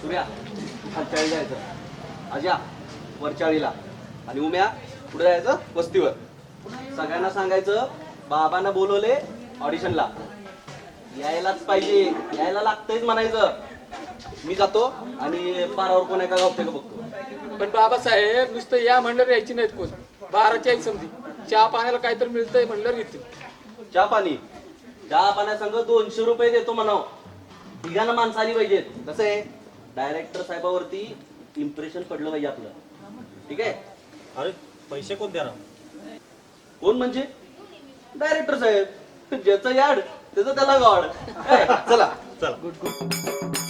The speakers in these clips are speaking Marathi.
सूर्या खालच्या जायचं. अजा वरच्याळीला आणि उम्या पुढे जायचं वस्तीवर. सगळ्यांना सांगायचं बाबांना बोलवले ऑडिशनला. यायलाच पाहिजे यायला लागतंयच म्हणायचं. मी जातो आणि पारावर कोण एका गावते का बघतो. पण बाबासाहेब नुसतं या म्हणलं यायची नाहीत कोण. बाराची आई समधी. चहा पाण्याला काहीतरी मिळतंय म्हणलं येते चहा पाणी. चहा पाण्यासंग दोनशे रुपये देतो म्हणाव. तिघांना माणसं आली पाहिजेत. कसं आहे? डायरेक्टर साहेबावरती इम्प्रेशन पडलं पाहिजे आपलं. ठीक आहे? अरे पैसे कोण देणार? कोण म्हणजे? डायरेक्टर साहेब. ज्याचं याड त्याचं त्याला गॉड? चला. चला. रुपे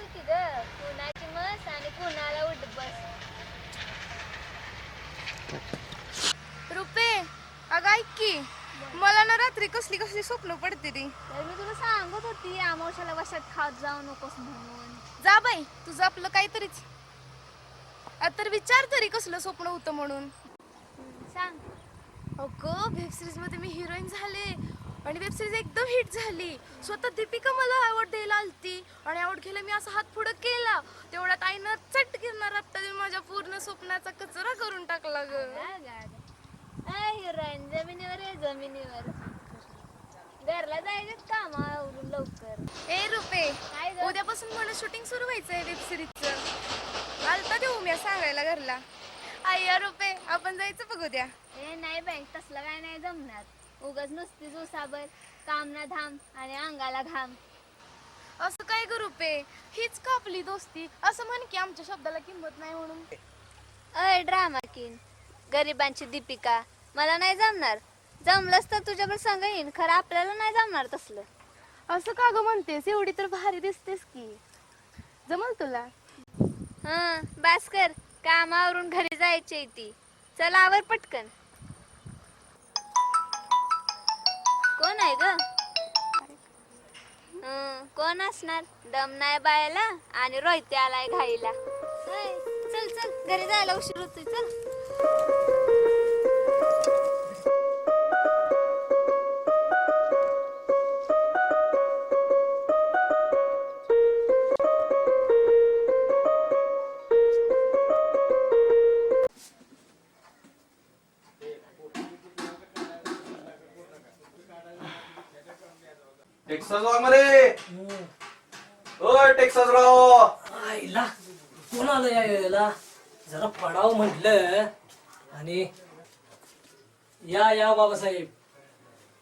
बोल की ग. कुणाची मस आणि कुणाला उठ बस. रुपे अगं ऐक की मला ना रात्री कसली कसली स्वप्न पडते ती. तर मी तुला सांगत होती अमावशाला वशात खात जाऊ नकोस म्हणून. जा बाई तुझं आपलं काहीतरीच. तर विचार तरी कसलं स्वप्न होतं म्हणून. सांग. अगं वेब सिरीजमध्ये मी हिरोईन झाले. आणि वेब सिरीज एकदम हिट झाली. स्वतः दीपिका मला आवड द्यायला आलती. आणि आवड घ्यायला मी असा हात पुढं केला. तेवढ्यात आईनं चट गिरणार आता माझ्या पूर्ण स्वप्नाचा कचरा करून टाकला ग. हिरोईन जमिनीवर आहे जमिनीवर. घरला जायचं कामावरून लवकर? ए रुपे? उद्यापासून मला शूटिंग सुरू व्हायचंय वेब सिरीजचं आलता देऊ मी सांगायला घरला. आय्या रुपे आपण जायचं बघ उद्या. ए नाही बँक तसलं काय नाही जमणार. उगाच नुसतीच उसाबर काम ना धाम आणि अंगाला घाम. असं काय करू पे हीच का आपली दोस्ती. असं म्हण की आमच्या शब्दाला किंमत नाही म्हणून. अय ड्रामा किन गरिबांची दीपिका मला नाही जमणार. जमलंच तर तुझ्याकडे संग येईन खरं आपल्याला नाही जमणार तसलं. असं का ग म्हणतेस? एवढी तर भारी दिसतेस की. जमल तुला? हं भास्कर कामावरून घरी जायची ती. चल आवर पटकन. कोण आहे ग कोण असणार? दम नाही बायला आणि रोहिते आलाय घाईला चल चल घरी जायला उशीर होतोय चल. टेक्सास राव आईला कोण आलं या वेळेला? जरा पडाव म्हटलं. आणि या या बाबासाहेब.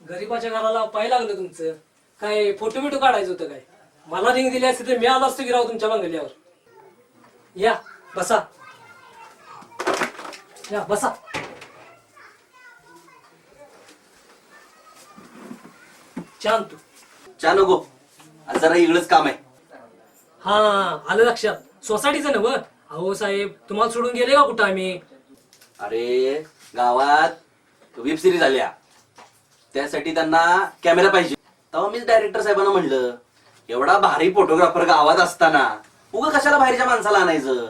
गरीबाच्या घराला पाय लागलं तुमचं. काय फोटो बिटो काढायचं होतं काय? मला रिंग दिली असती तर मी आलो असतो की राव तुमच्या बंगल्यावर? या बसा. या बसा. छान तू. नको आज जरा इकडंच काम आहे. हा आलं लक्षात. सोसायटीचं ना अहो साहेब तुम्हाला सोडून गेले का कुठं आम्ही? अरे गावात वेब सिरीज आल्या. त्यासाठी त्यांना कॅमेरा पाहिजे. तेव्हा मीच डायरेक्टर साहेबांना म्हणलं एवढा भारी फोटोग्राफर गावात असताना उगा कशाला बाहेरच्या माणसाला आणायचं?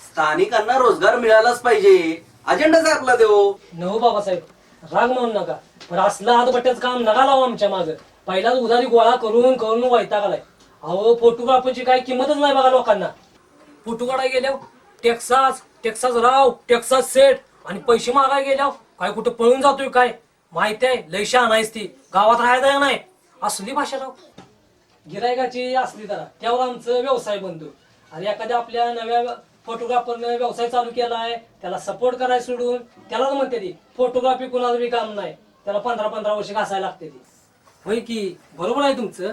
स्थानिकांना रोजगार मिळालाच पाहिजे. अजेंडाच आहे आपला देव नो बाबासाहेब राग म्हणू नका. पण असलं हातबट्ट्याचं काम नका लावा आमच्या माग. पहिलाच उधारी गोळा करून करून वैताग आलाय. अहो फोटोग्राफरची काय किंमतच नाही बघा लोकांना. फोटो काढायला गेल्यावर टेक्सास टेक्सास राव टेक्सास सेट आणि पैसे मागायला गेल्यावर काय कुठं पळून जातोय काय? माहिती आहे? लय आणायच आहेस ती. गावात राहायला नाही. असली भाषा राव. गिरायकाची असली जरा. त्यावर आमचं व्यवसाय बंधू आणि एखाद्या आपल्या नव्या फोटोग्राफरनं व्यवसाय चालू केला आहे त्याला सपोर्ट करायला सोडून त्यालाच म्हणते ती फोटोग्राफी कुणाला बी काम नाही. त्याला पंधरा पंधरा वर्ष घासायला लागते ती. होय की? बरोबर आहे तुमचं.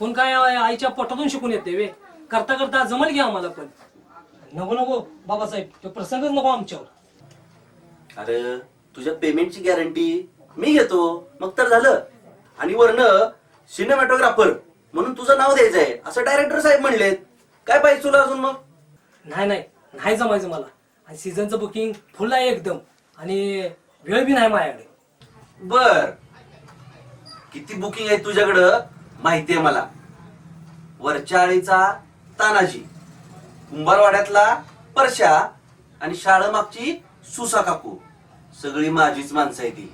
कोण काय आहे, आईच्या पोटातून शिकून येते वे. करता करता जमल घ्या आम्हाला पण. नको नको बाबासाहेब तो प्रसंगच नको आमच्यावर. अरे तुझ्या पेमेंटची गॅरंटी मी घेतो. मग तर झालं. आणि वरन सिनेमॅटोग्राफर म्हणून तुझं नाव द्यायचंय. असं डायरेक्टर साहेब म्हणलेत. काय पाहिजे तुला अजून मग? नाही नाही नाही जमायचं मला. आणि सीझनचं बुकिंग फुल आहे एकदम. आणि वेळ बी नाही माझ्याकडे. बर. किती बुकिंग आहे तुझ्याकडं? माहितीये मला. वरच्या आळीचा तानाजी कुंभारवाड्यातला परशा आणि शाळमागची सुसा काकू. सगळी माझीच माणसं आहे ती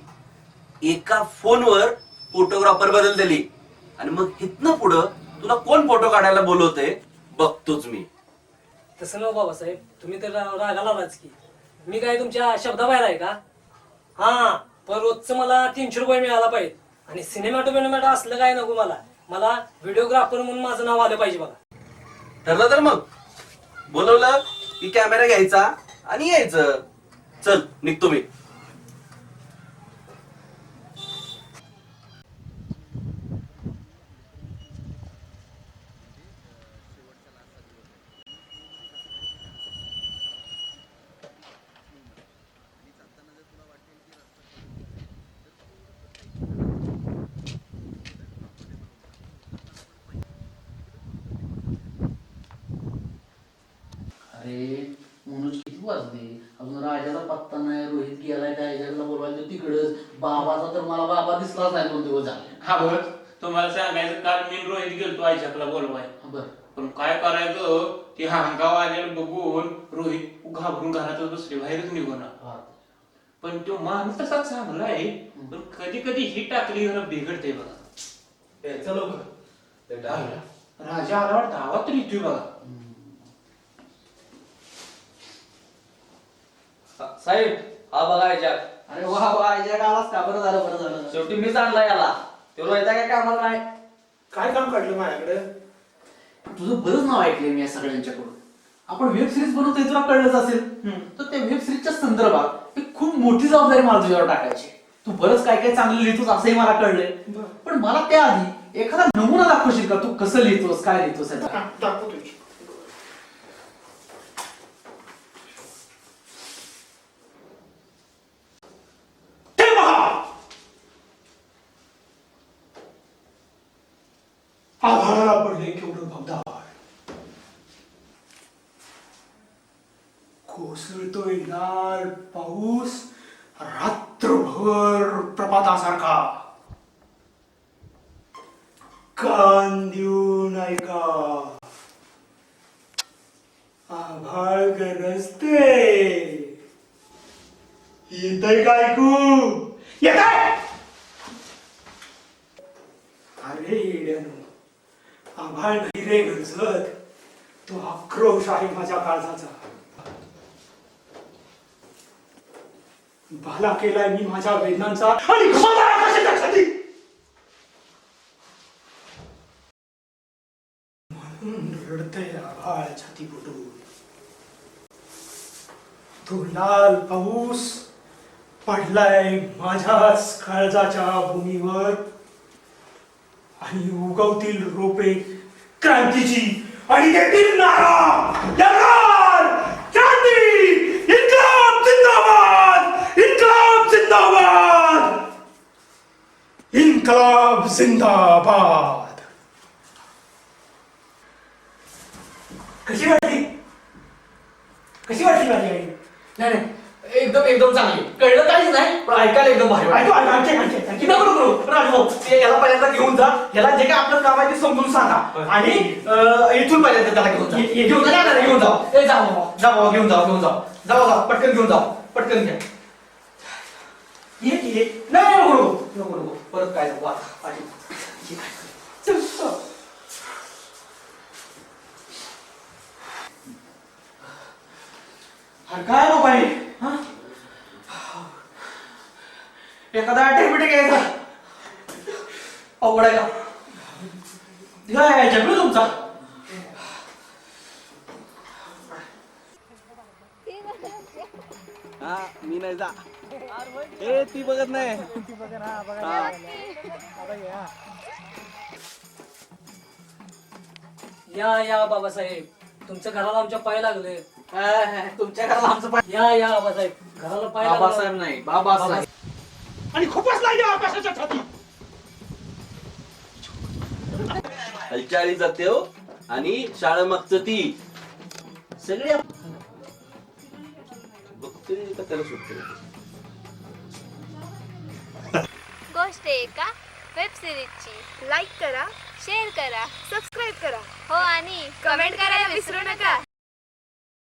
एका फोनवर फोटोग्राफर बदल दिली. आणि मग हिथनं पुढं तुला कोण फोटो काढायला बोलवते बघतोच मी. तसं नव बाबासाहेब तुम्ही तर रा- रागाला लाच की. मी काय तुमच्या शब्दाबाहेर आहे का? हा पण रोजचं मला तीनशे रुपये मिळाला पाहिजे आणि सिनेमॅटो बिनेमॅटो असलं काय नको मला. मला व्हिडिओग्राफर म्हणून माझं नाव आलं पाहिजे बघा. ठरलं तर मग. बोलवलं की कॅमेरा घ्यायचा आणि यायचं. चल निघतो मी. अरे म्हणून किती वाजले अजून राजाचा पत्ता नाही रोहित गेलाय बोलवायला तो तिकडच. बाबाचा तर मला बाबा दिसलाच नाही दोन दिवस झाले. हा बघ. तुम्हाला सांगायचं काल मी रोहित गेलतो आयशाकला बोलवाय बरं. पण काय करायचं? ती हांगाव आलेलं बघून रोहित घाबरून घरातच बसले बाहेरच निघून हा. पण तो माणूस तसा चांगला आहे पण कधी कधी ही टाकली जरा बिघडते बघा? राजा आला वाटतं आवाज तरी येतोय बघा. साहेब हा बघा याच्यात अरे वा वा याच्या आलास का? बरं झालं बरं झालं. शेवटी मीच आणला याला. तो रोहिता काय कामाला नाही? काय काम काढलं माझ्याकडे? तुझं बरंच नाव ऐकलंय मी या सगळ्यांच्याकडून. आपण वेब सिरीज बनवतोय तुला कळलंच असेल. तर त्या वेब सिरीजच्या संदर्भात एक खूप मोठी जबाबदारी मला तुझ्यावर टाकायची तू बरंच काय काय चांगलं लिहितोस असंही मला कळलंय. पण मला त्याआधी एखादा नमुना दाखवशील का? तू कसं लिहितोस काय लिहितोस याचा? दाखवतोय आभाळाला पडले केवढं भगदार कोसळतोय लाल पाऊस रात्रभर प्रपातासारखा कान देऊन ऐका आभाळ गरजते. येतय का ऐकू? येत अरे येड्यानो आभाळ नाही रे गंजत तो आक्रोश आहे माझ्या काळजाचा भाला केलाय मी माझ्या वेदनांचा आणि म्हणून रडतय आभाळ छाती फुटून तो लाल पाऊस पडलाय माझ्याच काळजाच्या भूमीवर आणि उगवतील रोपे क्रांतीची. आणि देतील नारा लढार, क्रांती! इन्कलाब जिंदाबाद! इन्कलाब जिंदाबाद! इन्कलाब जिंदाबाद! कशी वाटली? कशी वाटली माझी आई? नाही नाही. एकदम एकदम चांगली. कळलं काहीच नाही पण ऐकायला एकदम भारी ऐकू, वाटलं. ऐकू. नको नको नको. राजभाऊ, ते याला पहिल्यांदा घेऊन जा. याला जे काय आपलं काम आहे ते समजून सांगा. आणि अं, इथून पहिल्यांदा त्याला घेऊन जा. ये- ये- घेऊन जा नाही, घेऊन जा. ए जा बाबा जा बाबा घेऊन जा घेऊन जा. जा बाबा पटकन घेऊन जा. पटकन घ्या. ये की ये. नाही नको नको नको नको. परत काय नको. आता. आधी. ये काय. चल, चल. अरे काय नको आहे हा? एखादा ॲटिबिटी घ्यायचा. अवघड आहे का काय जगलो तुमचा. हा मी नाही जा. ए ती बघत नाही. या या बाबासाहेब. तुमच्या घराला आमच्या पाय लागले. तुमच्या घराला आमचं पाय या या बाबासाहेब. घराला पाहिला बाबासाहेब नाही बाबासाहेब. आणि खूपच लागली आकाशाच्या छाती. हलचाळी जाते हो. आणि शाळा मागचं ती. सगळे बघतोय का त्याला सुटतोय गोष्ट आहे का? वेब सिरीजची. लाईक करा शेअर करा सबस्क्राईब करा. हो आणि कमेंट करायला विसरू नका.